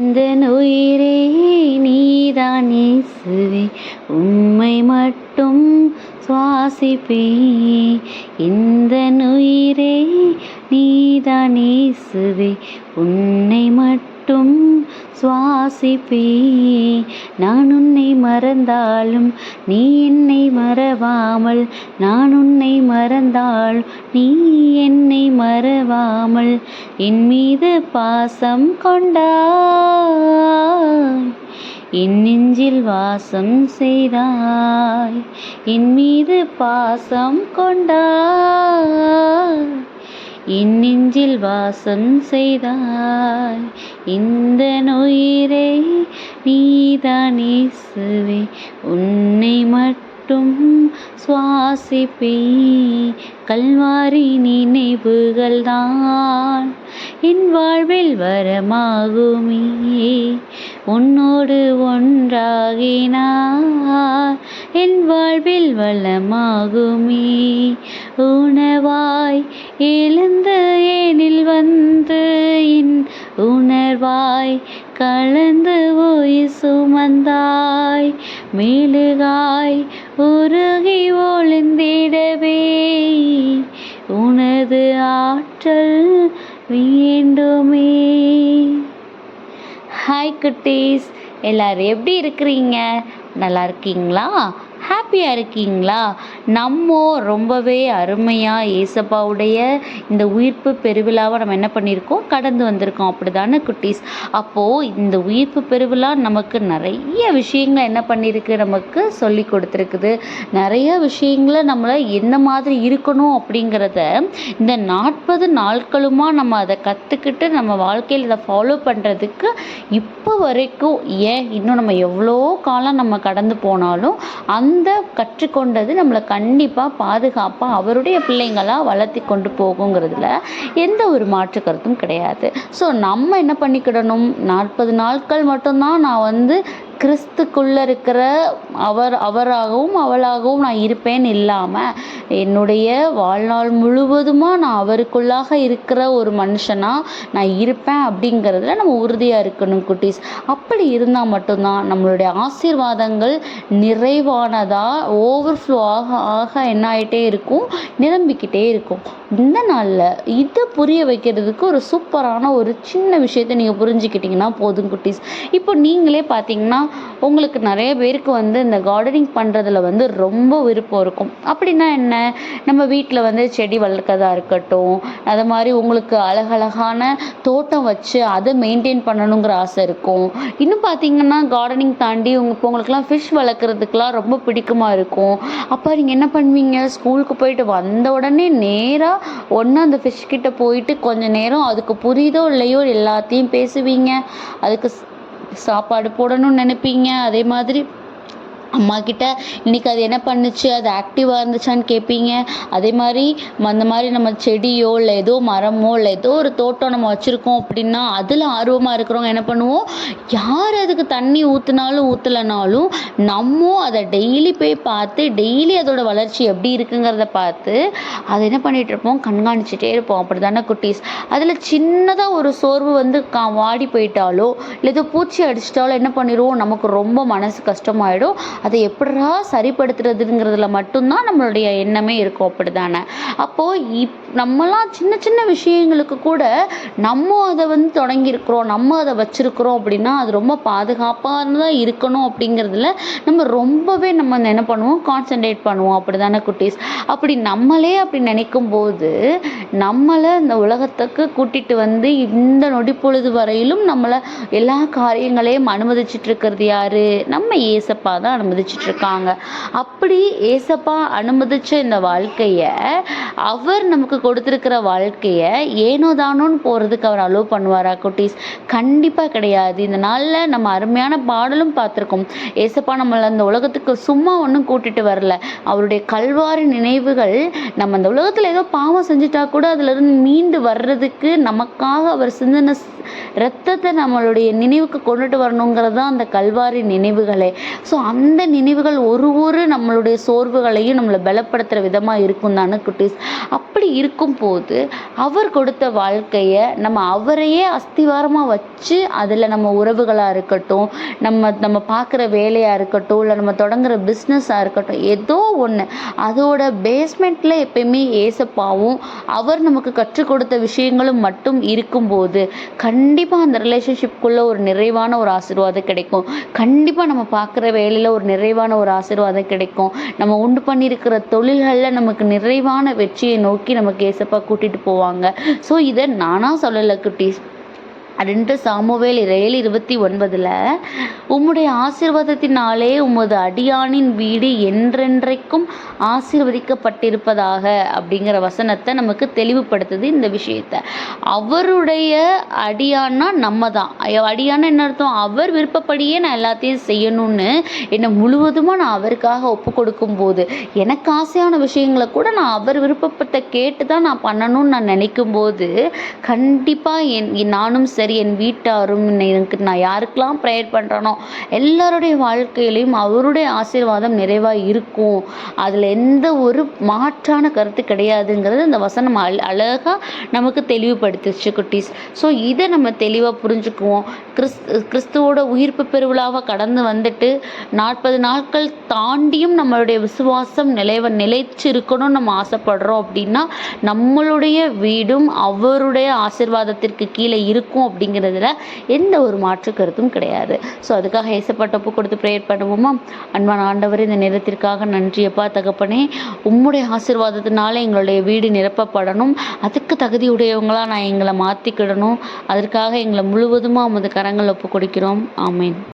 இந்த உயிரே நீதான் இயேசுவே. உண்மை மட்டும் சுவாசிப்பே. இந்த உயிரே நீதான் இயேசுவே. உன்னை மட்டும் சுவாசிப்பே. நான் உன்னை மறந்தாலும் நீ என்னை மறவாமல் நான் உன்னை மறந்தால் நீ என்னை மறவாமல் என் மீது பாசம் கொண்டாய். என் நெஞ்சில் வாசம் செய்தாய். என் மீது பாசம் கொண்டாய். என் நெஞ்சில் வாசம் செய்தாய். இந்த நுயிரை நீதான் இயேசுவே. உன்னை மட்டும் சுவாசிப்பே கல்வாரி நினைவுகள் தான் என் வாழ்வில் வரமாகுமே. உன்னோடு ஒன்றாகினார் என் வாழ்வில் வளமாகுமே. உணவாய் எழுந்து ஏனில் வந்து என் உணர்வாய் கலந்து ஓய் சுமந்தாய். மேலுகாய் உருகி ஒளிந்திடவே. உனது ஆற்றல் வேண்டுமே. ஹாய் குட்டீஸ் எல்லோரும் எப்படி இருக்கிறீங்க? நல்லா இருக்கீங்களா? ஹாப்பியாக இருக்கீங்களா? நம்ம ரொம்பவே அருமையாக ஏசப்பாவுடைய இந்த உயிர்ப்பு பெருவிழாவை நம்ம என்ன பண்ணியிருக்கோம்? கடந்து வந்திருக்கோம். அப்படி தானே குட்டீஸ்? அப்போது இந்த உயிர்ப்பு பெருவிழா நமக்கு நிறைய விஷயங்களை என்ன பண்ணியிருக்கு? நமக்கு சொல்லி கொடுத்துருக்குது. நிறைய விஷயங்களை நம்மளை எந்த மாதிரி இருக்கணும் அப்படிங்கிறத இந்த நாற்பது நாட்களுமா நம்ம அதை கற்றுக்கிட்டு நம்ம வாழ்க்கையில் இதை ஃபாலோ பண்ணுறதுக்கு இப்போ வரைக்கும் ஏன் இன்னும் நம்ம எவ்வளோ காலம் நம்ம கடந்து போனாலும் அந்த கற்றுக்கொண்டது நம்மளை கண்டிப்பாக பாதுகாப்பாக அவருடைய பிள்ளைங்களாக வளர்த்தி கொண்டு போகுங்கிறதுல எந்த ஒரு மாற்று கருத்தும் கிடையாது. ஸோ நம்ம என்ன பண்ணிக்கிடணும்? நாற்பது நாட்கள் மட்டும்தான் நான் வந்து கிறிஸ்துக்குள்ளே இருக்கிற அவர் அவராகவும் அவளாகவும் நான் இருப்பேன் இல்லாமல் என்னுடைய வாழ்நாள் முழுவதுமாக நான் அவருக்குள்ளாக இருக்கிற ஒரு மனுஷனாக நான் இருப்பேன் அப்படிங்கிறதுல நம்ம உறுதியாக இருக்கணும் குட்டீஸ். அப்படி இருந்தால் மட்டும்தான் நம்மளுடைய ஆசீர்வாதங்கள் நிறைவானதாக ஓவர்ஃப்ளோ ஆக ஆக என்ன ஆகிட்டே இருக்கும் நிரம்பிக்கிட்டே இருக்கும். இந்த நாளில் இதை புரிய வைக்கிறதுக்கு ஒரு சூப்பரான ஒரு சின்ன விஷயத்தை நீங்கள் புரிஞ்சுக்கிட்டிங்கன்னா போதும் குட்டீஸ். இப்போ நீங்களே பார்த்தீங்கன்னா உங்களுக்கு நிறைய பேருக்கு வந்து இந்த கார்டனிங் பண்ணுறதுல வந்து ரொம்ப விருப்பம் இருக்கும். அப்படின்னா என்ன? நம்ம வீட்டில் வந்து செடி வளர்க்கறதா இருக்கட்டும் அது மாதிரி உங்களுக்கு அழகழகான தோட்டம் வச்சு அதை மெயின்டைன் பண்ணணுங்கிற ஆசை இருக்கும். இன்னும் பார்த்தீங்கன்னா கார்டனிங் தாண்டி உங்கள் இப்போ உங்களுக்குலாம் ஃபிஷ் வளர்க்குறதுக்குலாம் ரொம்ப பிடிக்குமா இருக்கும். அப்போ நீங்கள் என்ன பண்ணுவீங்க? ஸ்கூலுக்கு போயிட்டு வந்த உடனே நேராக ஒன்று அந்த ஃபிஷ் கிட்ட போயிட்டு கொஞ்ச நேரம் அதுக்கு புரியுதோ இல்லையோ எல்லாத்தையும் பேசுவீங்க. அதுக்கு சாப்பாடு போடணும்னு நினைப்பீங்க. அதே மாதிரி அம்மா கிட்ட இன்னைக்கு அது என்ன பண்ணுச்சு? அது ஆக்டிவாக இருந்துச்சான்னு கேட்பீங்க அதே மாதிரி அந்த மாதிரி நம்ம செடியோ இல்லை ஏதோ மரமோ இல்லை ஏதோ ஒரு தோட்டம் நம்ம வச்சுருக்கோம் அப்படின்னா அதில் ஆர்வமாக இருக்கிறவங்க என்ன பண்ணுவோம்? யார் அதுக்கு தண்ணி ஊற்றுனாலும் ஊற்றலைனாலும் நம்ம அதை டெய்லி போய் பார்த்து டெய்லி அதோட வளர்ச்சி எப்படி இருக்குங்கிறத பார்த்து அதை என்ன பண்ணிகிட்டு இருப்போம்? கண்காணிச்சிட்டே இருப்போம். அப்படி தானே குட்டீஸ்? அதில் சின்னதாக ஒரு சோர்வு வந்து கா வாடி போயிட்டாலோ இல்லை ஏதோ பூச்சி அடிச்சிட்டாலோ என்ன பண்ணிடுவோம் நமக்கு ரொம்ப மனசு கஷ்டமாயிடும். அதை எப்படா சரிப்படுத்துறதுங்கிறதுல மட்டும்தான் நம்மளுடைய எண்ணமே இருக்கும். அப்படி தானே அப்போது இப் நம்மளாம் சின்ன சின்ன விஷயங்களுக்கு கூட நம்ம அதை வந்து தொடங்கியிருக்கிறோம் நம்ம அதை வச்சுருக்குறோம் அப்படின்னா அது ரொம்ப பாதுகாப்பானதாக இருக்கணும் அப்படிங்கிறதுல நம்ம ரொம்பவே நம்ம வந்து என்ன பண்ணுவோம்? கான்சென்ட்ரேட் பண்ணுவோம். அப்படி தானே குட்டீஸ்? அப்படி நம்மளே அப்படி நினைக்கும் போது நம்மளை இந்த உலகத்துக்கு கூட்டிகிட்டு வந்து இந்த நொடி பொழுது வரையிலும் நம்மளை எல்லா காரியங்களையும் அனுமதிச்சிட்டு இருக்கிறது யாரு? நம்ம ஏசப்பா தான் அனுமதிச்சிட்ருக்காங்க. அப்படி ஏசப்பா அனுமதிச்ச இந்த வாழ்க்கையை அவர் நமக்கு கொடுத்துருக்கிற வாழ்க்கையை ஏனோ தானோன்னு போகிறதுக்கு அவர் அலோவ் பண்ணுவாரா குட்டீஸ்? கண்டிப்பாக கிடையாது. இந்த நாளில் நம்ம அருமையான பாடலும் பார்த்துருக்கோம். ஏசப்பா நம்மளை அந்த உலகத்துக்கு சும்மா ஒன்றும் கூட்டிட்டு வரல. அவருடைய கல்வாரி நினைவுகள் நம்ம அந்த உலகத்தில் ஏதோ பாவம் செஞ்சுட்டா கூட அதுலேருந்து மீண்டு வர்றதுக்கு நமக்காக அவர் சிந்தின ரத்தத்தை நம்மளுடைய நினைவுக்கு கொண்டுட்டு வரணுங்கிறது தான் அந்த கல்வாரி நினைவுகளே. ஸோ அந்த நினைவுகள் ஒரு ஒரு நம்மளுடைய சோர்வுகளையும் நம்மளை பலப்படுத்துகிற விதமாக இருக்கும் தானே குட்டீஸ்? அப்படி இருக்கும்போது அவர் கொடுத்த வாழ்க்கையை நம்ம அவரையே அஸ்திவாரமாக வச்சு அதில் நம்ம உறவுகளாக இருக்கட்டும் நம்ம நம்ம பார்க்குற வேலையாக இருக்கட்டும் இல்லை நம்ம தொடங்குற பிஸ்னஸாக இருக்கட்டும் ஏதோ ஒன்று அதோட பேஸ்மெண்ட்டில் எப்பயுமே ஏசப்பாவும் அவர் நமக்கு கற்றுக் கொடுத்த விஷயங்களும் மட்டும் இருக்கும்போது கண்டிப்பாக அந்த ரிலேஷன்ஷிப்குள்ளே ஒரு நிறைவான ஒரு ஆசீர்வாதம் கிடைக்கும். கண்டிப்பாக நம்ம பார்க்குற வேலையில் ஒரு நிறைவான ஒரு ஆசீர்வாதம் கிடைக்கும். நம்ம உண்டு பண்ணியிருக்கிற தொழில்களில் நமக்கு நிறைவான வெற்றியை நோக்கி நமக்கு ஏசப்பா கூட்டிகிட்டு போவாங்க. ஸோ இதை நானாக சொல்லலை குட்டீஸ். ரெண்டு சாமுவேல் ஏழு இருபத்தி ஒன்பதில் உம்முடைய ஆசீர்வாதத்தினாலே உமது அடியானின் வீடு என்றென்றைக்கும் ஆசீர்வதிக்கப்பட்டிருப்பதாக அப்படிங்கிற வசனத்தை நமக்கு தெளிவுபடுத்துது இந்த விஷயத்த. அவருடைய அடியான்னா நம்ம தான் அடியான என்ன அர்த்தம்? அவர் விருப்பப்படியே நான் எல்லாத்தையும் செய்யணும்னு என்னை முழுவதுமாக நான் அவருக்காக ஒப்பு கொடுக்கும்போது எனக்கு ஆசையான விஷயங்களை கூட நான் அவர் விருப்பப்பட்ட கேட்டு தான் நான் பண்ணணும்னு நான் நினைக்கும் போது கண்டிப்பாக என் நானும் சரி என் வீட்டாரும் எனக்கு நான் யாருக்கெல்லாம் ப்ரேயர் பண்ணுறேனோ எல்லாருடைய வாழ்க்கையிலையும் அவருடைய ஆசீர்வாதம் நிறைவாக இருக்கும். அதில் எந்த ஒரு மாற்றான கருத்து கிடையாதுங்கிறது இந்த வசனம் அழ அழகாக நமக்கு தெளிவுபடுத்துச்சு குட்டீஸ். ஸோ இதை நம்ம தெளிவாக புரிஞ்சுக்குவோம். கிறிஸ் கிறிஸ்துவோட உயிர்ப்பு பெருவிழாவை கடந்து வந்துட்டு நாற்பது நாட்கள் தாண்டியும் நம்மளுடைய விசுவாசம் நிலைவ நிலைச்சு இருக்கணும்னு நம்ம ஆசைப்படுறோம் அப்படின்னா நம்மளுடைய வீடும் அவருடைய ஆசிர்வாதத்திற்கு கீழே இருக்கும் அப்படிங்கிறதுல எந்த ஒரு மாற்று கருத்தும் கிடையாது. ஸோ அது அதுக்காக ஏசப்பட்ட ஒப்பு கொடுத்து ப்ரேயர் பண்ணுவோமா? அன்பான ஆண்டவர் இந்த நேரத்திற்காக நன்றியப்பா தகப்பனே. உம்முடைய ஆசிர்வாதத்தினால எங்களுடைய வீடு நிரப்பப்படணும். அதுக்கு தகுதியுடையவங்களாக நான் எங்களை மாற்றிக்கிடணும். அதற்காக எங்களை முழுவதுமாக உமது கரங்கள் ஒப்பு கொடுக்கிறோம் ஆமேன்.